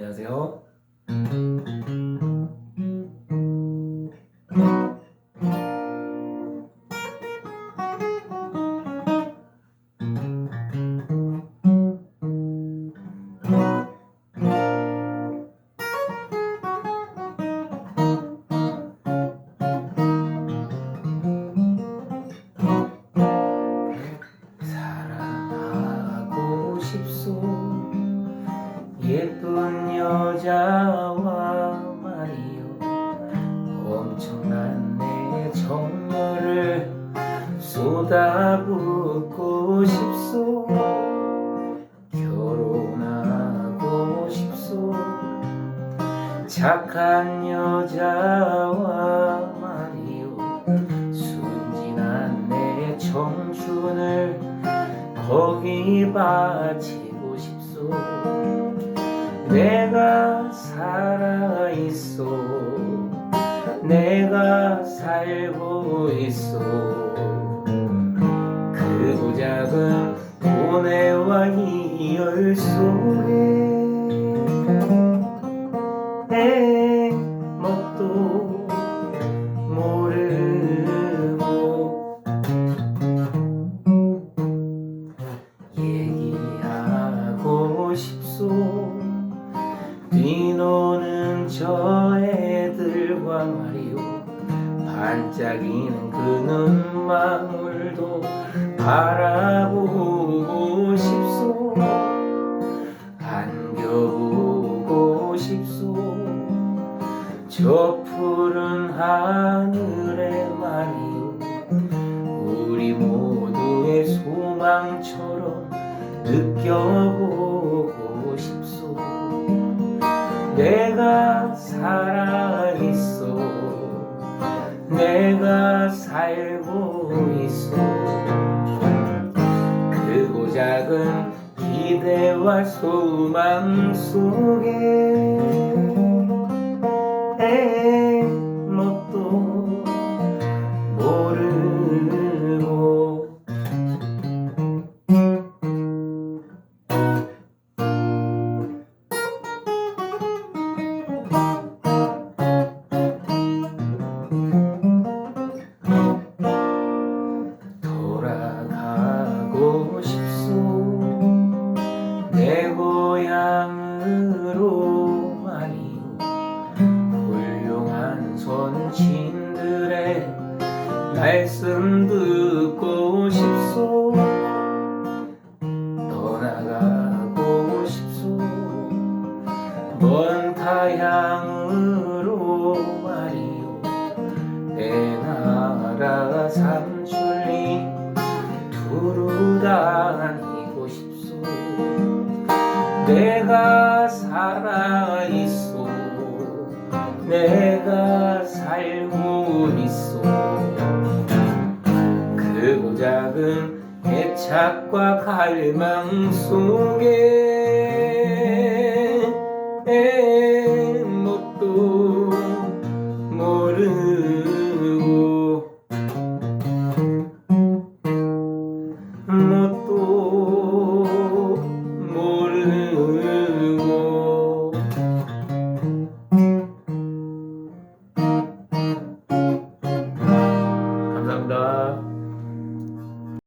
안녕하세요. 예쁜 여자와 말이요. 엄청난 내 정열을 쏟아붓고 싶소. 결혼하고 싶소. 착한 여자와 말이요. 순진한 내 청춘을 거기 바치고 싶소 내가 살아 있소 내가 살고 있소 그 작은 고뇌와 이열 속에 저 애들과 말이오. 반짝이는 그 눈망울도 바라보고 싶소. 안겨보고 싶소. 저 푸른 하늘에 말이오. 우리 모두의 소망처럼 느껴보고 싶소 내가 살아있어. 내가 살고 있어. 크고 작은 기대와 소망 속에 말씀 듣고 싶소. 떠나가고 싶소. 먼 타향으로 말이오. 내 나라 삼천리 두루 다니고 싶소. 내가 살아있소. 내가 살고 착과 갈망 속에 에